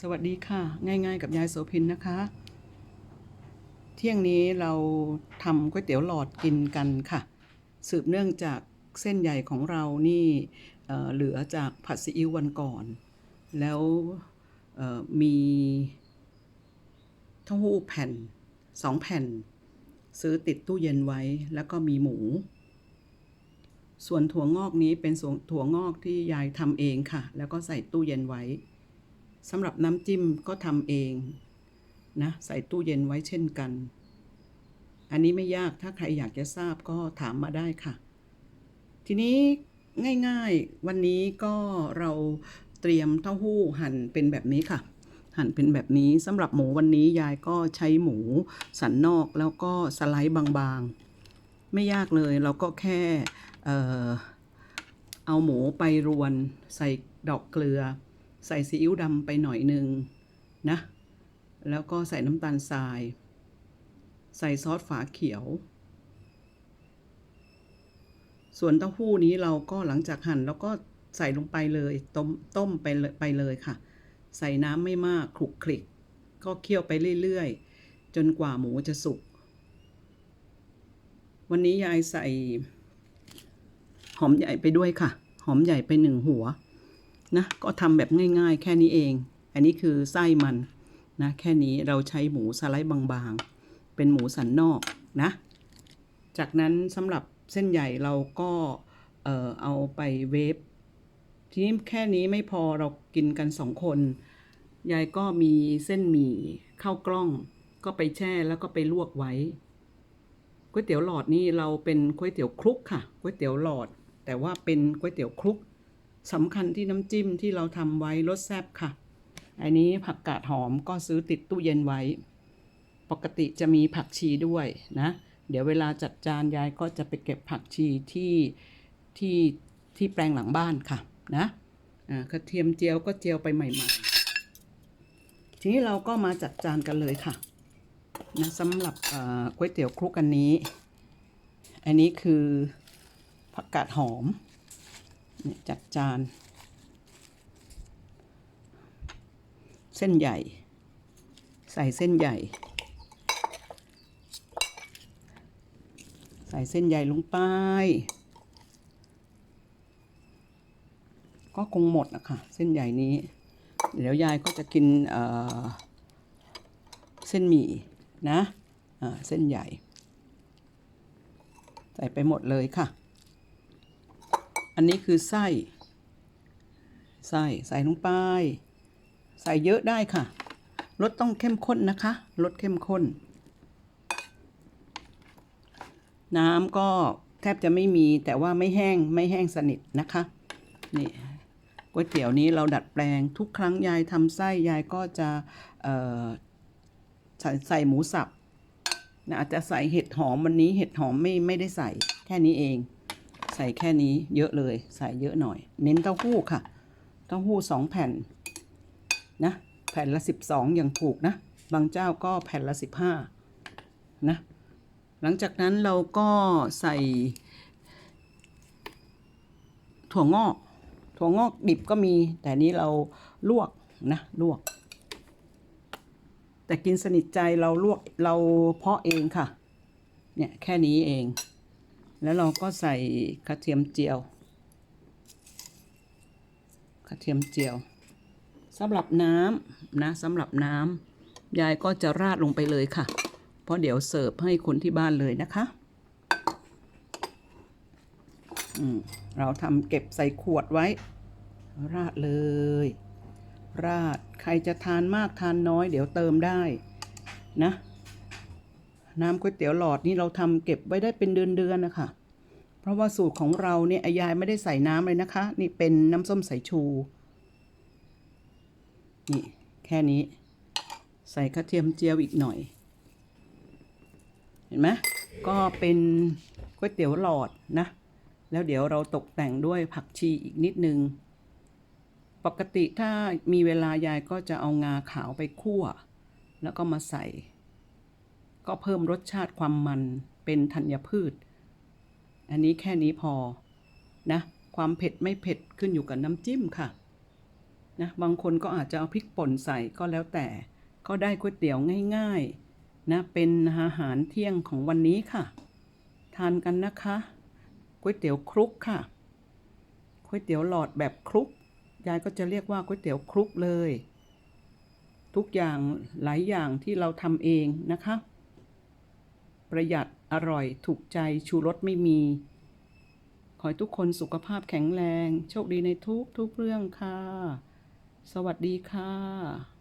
สวัสดีค่ะ ง่าย ๆ กับยายโสพินนะคะ เที่ยงนี้เราทำก๋วยเตี๋ยวหลอดกินกันค่ะ สืบเนื่องจากเส้นใหญ่ของเรานี่เเหลือจากผัดซีอิ๊ววันก่อน แล้วมีเต้าหู้แผ่นสองแผ่น ซื้อติดตู้เย็นไว้แล้วก็มีหมู ส่วนถั่วงอกนี้เป็นถั่วงอกที่ยายทำเองค่ะ แล้วก็ใส่ตู้เย็นไว้ สำหรับน้ำจิ้มก็ทำเองนะใส่ตู้เย็นไว้เช่นกัน อันนี้ไม่ยากถ้าใครอยากจะทราบก็ถามมาได้ค่ะ ทีนี้ง่ายๆ วันนี้ก็เราเตรียมเต้าหู้หั่นเป็นแบบนี้ค่ะ หั่นเป็นแบบนี้สำหรับหมูวันนี้ยายก็ใช้หมูสันนอกแล้วก็สไลด์บางๆ ไม่ยากเลยเราก็แค่เอ่อเอาหมูไปรวนใส่ดอกเกลือ ใส่ซีอิ๊วดำไปหน่อยหนึ่งนะ แล้วก็ใส่น้ำตาลทราย ใส่ซอสฝาเขียว ส่วนเต้าหู้นี้เราก็หลังจากหั่นแล้วก็ใส่ลงไปเลยต้มต้มไปเลยไปเลยค่ะ ใส่น้ำไม่มากคลุกคลิก ก็เคี่ยวไปเรื่อยๆ จนกว่าหมูจะสุก วันนี้ยายใส่ หอมใหญ่ไปด้วยค่ะ หอมใหญ่ไปหนึ่งหัว นะก็ทำแบบง่ายๆ แค่นี้เอง อันนี้คือไส้มันนะแค่นี้เราใช้หมูสไลด์บางๆ เป็นหมูสันนอกนะ จากนั้นสำหรับเส้นใหญ่เราก็เออเอาไปเวฟทีนี้แค่นี้ไม่พอเรากินกันสองคน ยายก็มีเส้นหมี่ข้าวกล้อง ก็ไปแช่แล้วก็ไปลวกไว้ก๋วยเตี๋ยวหลอดนี่เราเป็นก๋วยเตี๋ยวคลุกค่ะก๋วยเตี๋ยวหลอด แต่ว่าเป็นก๋วยเตี๋ยวคลุก สำคัญที่น้ำจิ้มที่เราทำไว้รสแซ่บค่ะ อันนี้ผักกาดหอมก็ซื้อติดตู้เย็นไว้ ปกติจะมีผักชีด้วยนะ เดี๋ยวเวลาจัดจานยายก็จะไปเก็บผักชีที่ที่ที่แปลงหลังบ้านค่ะนะกระเทียมเจียวก็เจียวไปใหม่ๆ ทีนี้เราก็มาจัดจานกันเลยค่ะนะสำหรับก๋วยเตี๋ยวคลุกอันนี้ อันนี้คือผักกาดหอม เนี่ยจัดจาน เส้นใหญ่ ใส่เส้นใหญ่ ใส่เส้นใหญ่ลงไป ก็คงหมดนะคะเส้นใหญ่นี้ เดี๋ยวยายก็จะกินเเส้นหมี่นะอ่าเส้นใหญ่ ใส่ไปหมดเลยค่ะ อันนี้คือไส้ไส้ใส่ลงไป ใส่เยอะได้ค่ะรสต้องเข้มข้นนะคะรสเข้มข้น น้ำก็แทบจะไม่มีแต่ว่าไม่แห้งไม่แห้งสนิทนะคะนี่ก๋วยเตี๋ยวนี้เราดัดแปลงทุกครั้งยายทำไส้ยายก็จะใส่ใส่หมูสับนะอาจจะใส่เห็ดหอมวันนี้เห็ดหอมไม่ไม่ได้ใส่แค่นี้เอง ใส่แค่นี้เยอะเลย ใส่เยอะหน่อย เน้นเต้าหู้ค่ะ เต้าหู้สองแผ่นนะ แผ่นละสิบสองอย่างถูกนะ บางเจ้าก็แผ่นละสิบห้านะ หลังจากนั้นเราก็ใส่ ถั่วงอก ถั่วงอกดิบก็มี แต่นี้เราลวกนะ ลวก แต่กินสนิทใจเราลวกเราเพาะเองค่ะ เนี่ยแค่นี้เอง แล้วเราก็ใส่กระเทียมเจียว กระเทียมเจียวสำหรับน้ำนะสำหรับน้ำยายก็จะราดลงไปเลยค่ะ เพราะเดี๋ยวเสิร์ฟให้คนที่บ้านเลยนะคะเราทำเก็บใส่ขวดไว้ ราดเลย ราดใครจะทานมากทานน้อย เดี๋ยวเติมได้นะ น้ำก๋วยเตี๋ยวหลอดนี่เราทำเก็บไว้ได้เป็นเดือนๆนะคะ เพราะว่าสูตรของเราเนี่ยอายายไม่ได้ใส่น้ำเลยนะคะ นี่เป็นน้ำส้มสายชู นี่แค่นี้ ใส่กระเทียมเจียวอีกหน่อย เห็นไหมก็เป็นก๋วยเตี๋ยวหลอดนะ แล้วเดี๋ยวเราตกแต่งด้วยผักชีอีกนิดนึง ปกติถ้ามีเวลายายก็จะเอางาขาวไปคั่ว แล้วก็มาใส่ ก็เพิ่มรสชาติความมันเป็นธัญพืช อันนี้แค่นี้พอนะ ความเผ็ดไม่เผ็ดขึ้นอยู่กับน้ำจิ้มค่ะนะบางคนก็อาจจะเอาพริกป่นใส่ก็แล้วแต่ ก็ได้ก๋วยเตี๋ยวง่ายๆนะเป็นอาหารเที่ยงของวันนี้ค่ะ ทานกันนะคะก๋วยเตี๋ยวคลุกค่ะก๋วยเตี๋ยวหลอดแบบคลุกยายก็จะเรียกว่าก๋วยเตี๋ยวคลุกเลย ทุกอย่างหลายอย่างที่เราทำเองนะคะ ประหยัดอร่อยถูกใจชูรสไม่มี ขอให้ทุกคนสุขภาพแข็งแรง โชคดีในทุกทุกเรื่องค่ะ สวัสดีค่ะ